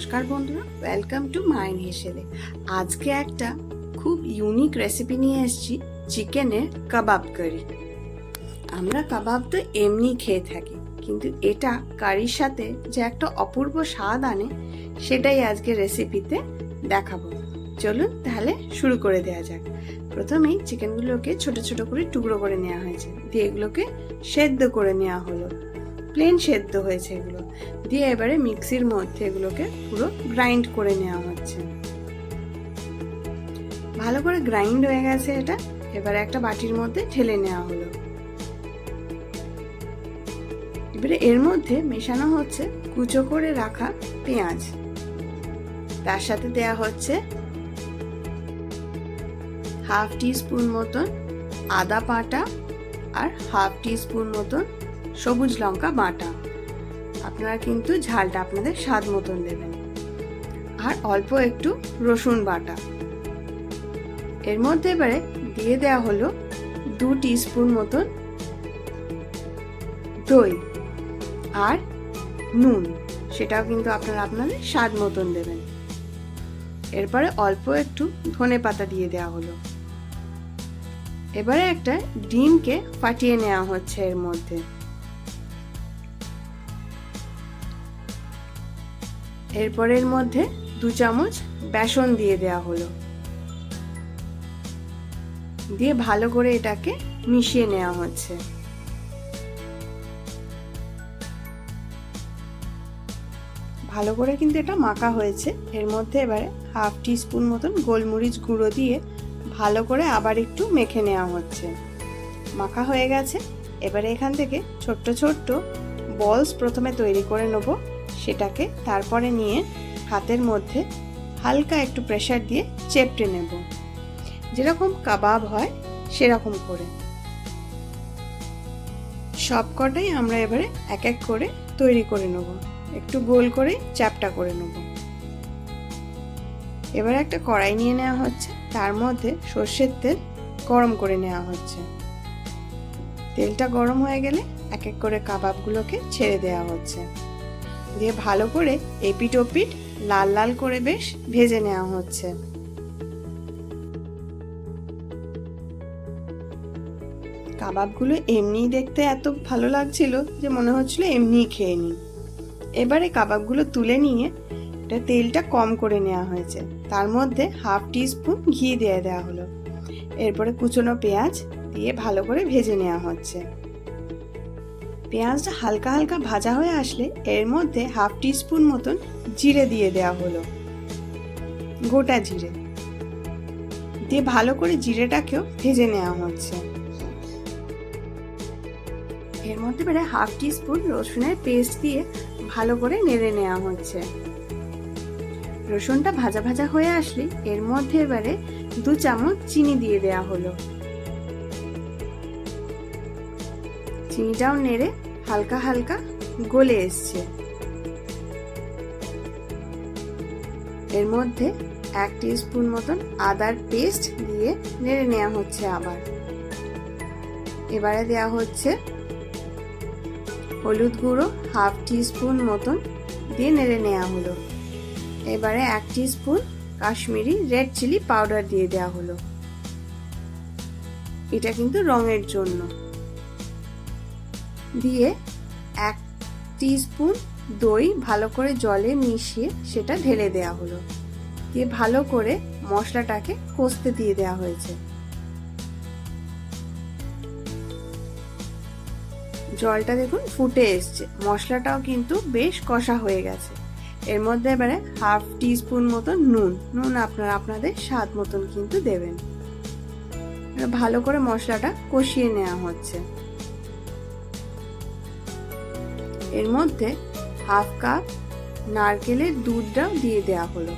নমস্কার বন্ধুরা welcome to mine হেসেলে। আজকে একটা খুব ইউনিক রেসিপি নিয়ে এসেছি চিকেনের কাবাব কারি আমরা কাবাব তো এমনি খেয়ে থাকি, কিন্তু এটা কারির সাথে যে একটা অপূর্ব স্বাদ আনে, সেটাই আজকে রেসিপিতে দেখাবো। চলুন তাহলে শুরু করে দেওয়া যাক। প্রথমেই চিকেনগুলোকে ছোট ছোট করে টুকরো করে নেওয়া হয়েছে, দিয়ে এগুলোকে সেদ্ধ করে নেওয়া হলো। প্লেন সেদ্ধ হয়েছে এগুলো। দিয়ে এবারে মিক্সির মধ্যে এগুলোকে পুরো গ্রাইন্ড করে নেওয়া হচ্ছে। ভালো করে গ্রাইন্ড হয়ে গেছে এটা। এবারে একটা বাটির মধ্যে ঢেলে নেওয়া হলো। এবারে এর মধ্যে মেশানো হচ্ছে কুচো করে রাখা পেঁয়াজ। তার সাথে দেয়া হচ্ছে হাফ টি স্পুন মতন আদা পাটা আর হাফ টি স্পুন মতন সবুজ লঙ্কা বাটা। আপনারা কিন্তু ঝালটা আপনাদের স্বাদ মতন দেবেন। আর অল্প একটু রসুন বাটা। এর মধ্যে এবারে দিয়ে দেওয়া হলো দু স্পুন মতন দই আর নুন। সেটাও কিন্তু আপনারা আপনাদের স্বাদ মতন দেবেন। এরপরে অল্প একটু ধনে পাতা দিয়ে দেওয়া হলো। এবারে একটা ডিমকে ফাটিয়ে নেওয়া হচ্ছে এর মধ্যে। এরপরের মধ্যে দু চামচ বেসন দিয়ে দেওয়া হলো। দিয়ে ভালো করে এটাকে মিশিয়ে নেওয়া হচ্ছে। ভালো করে কিন্তু এটা মাখা হয়েছে। এর মধ্যে এবারে হাফ টি স্পুন মতন গোলমরিচ গুঁড়ো দিয়ে ভালো করে আবার একটু মেখে নেওয়া হচ্ছে। মাখা হয়ে গেছে। এবারে এখান থেকে ছোট্ট ছোট্ট বলস প্রথমে তৈরি করে নেব। সেটাকে তারপরে নিয়ে হাতের মধ্যে হালকা একটু প্রেশার দিয়ে চেপটে নেব। যেরকম কাবাব হয়, সেরকম করে। সব কটাই আমরা এবারে এক এক করে তৈরি করে নেব। একটু গোল করে চ্যাপটা করে নেব। এবারে একটা কড়াই নিয়ে নেওয়া হচ্ছে। তার মধ্যে সর্ষের তেল গরম করে নেওয়া হচ্ছে। তেলটা গরম হয়ে গেলে এক এক করে কাবাবগুলোকে ছেড়ে দেওয়া হচ্ছে। দিয়ে ভালো করে এপিট ওপিট লাল লাল করে বেশ ভেজে নেওয়া হচ্ছে। কাবাবগুলো এমনিই দেখতে এত ভালো লাগছিল যে মনে হচ্ছিল এমনিই খেয়ে নিই। এবারে কাবাবগুলো তুলে নিয়ে এটা তেলটা কম করে নেওয়া হয়েছে। তার মধ্যে হাফ টি স্পুন ঘি দিয়ে দেওয়া হলো। এরপরে কুচনো পেঁয়াজ দিয়ে ভালো করে ভেজে নেওয়া হচ্ছে। পেঁয়াজটা হালকা হালকা ভাজা হয়ে আসলে এর মধ্যে হাফ টি স্পুন মতন জিরে দিয়ে দেওয়া হলো। গোটা জিরে। দিয়ে ভালো করে জিরেটাকেও ভেজে নেওয়া হচ্ছে। এর মধ্যে বেড়ে হাফ টি স্পুন রসুনের পেস্ট দিয়ে ভালো করে নেড়ে নেওয়া হচ্ছে। রসুনটা ভাজা ভাজা হয়ে আসলে এর মধ্যে এবারে দু চামচ চিনি দিয়ে দেওয়া হলো। চিনিটাও নেড়ে হালকা হালকা গলে এসছে। এর মধ্যে এক স্পুন মতন আদার পেস্ট দিয়ে নেড়ে নেওয়া হচ্ছে আবার। এবারে দেওয়া হচ্ছে হলুদ গুঁড়ো হাফ স্পুন মতন দিয়ে নেড়ে নেওয়া হলো। এবারে এক spoon Kashmiri red chilli powder দিয়ে দেওয়া হলো। এটা কিন্তু রঙের জন্য। দিয়ে এক স্পুন দই ভালো করে জলে মিশিয়ে সেটা ঢেলে দেওয়া হলো। দিয়ে ভালো করে মশলাটাকে কষতে দিয়ে দেওয়া হয়েছে। জলটা দেখুন ফুটে এসছে। মশলাটাও কিন্তু বেশ কষা হয়ে গেছে। এর মধ্যে এবারে হাফ স্পুন মতন নুন। নুন আপনারা আপনাদের স্বাদ মতন কিন্তু দেবেন। ভালো করে মশলাটা কষিয়ে নেওয়া হচ্ছে। এর মধ্যে হাফ কাপ নারকেলের দুধটাও দিয়ে দেওয়া হলো।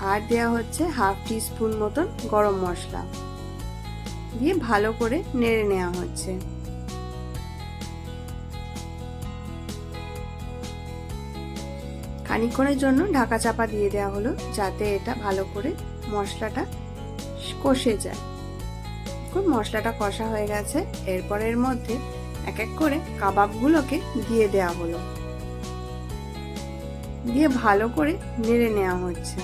আর দেওয়া হচ্ছে হাফ টি স্পুন মতন গরম মশলা। দিয়ে ভালো করে নেড়ে নেওয়া হচ্ছে। খানিক্ষণের জন্য ঢাকা চাপা দিয়ে দেওয়া হলো যাতে এটা ভালো করে মশলাটা কষে যায়। মশলাটা কষা হয়ে গেছে। এরপরের মধ্যে এক এক করে কাবাবগুলোকে দিয়ে দেওয়া হলো। দিয়ে ভালো করে নেড়ে নেওয়া হচ্ছে।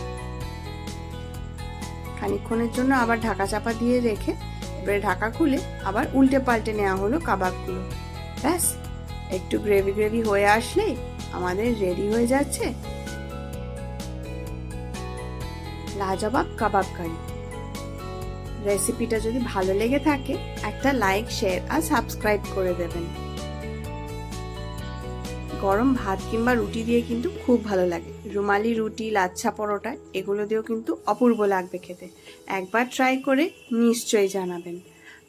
খানিকক্ষণের জন্য আবার ঢাকা চাপা দিয়ে রেখে এবারে ঢাকা খুলে আবার উল্টে পাল্টে নেওয়া হলো কাবাবগুলো। ব্যাস, একটু গ্রেভি গ্রেভি হয়ে আসলেই আমাদের রেডি হয়ে যাচ্ছে। লাজবাব কাবাব কারি রেসিপিটা যদি ভালো লেগে থাকে, একটা লাইক, শেয়ার আর সাবস্ক্রাইব করে দেবেন। গরম ভাত কিংবা রুটি দিয়ে কিন্তু খুব ভালো লাগে। রুমালি রুটি, লাচ্ছা পরোটা, এগুলো দিয়েও কিন্তু অপূর্ব লাগবে খেতে। একবার ট্রাই করে নিশ্চয়ই জানাবেন।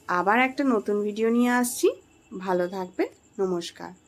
আবার একটা নতুন ভিডিও নিয়ে আসছি। ভালো থাকবেন। নমস্কার।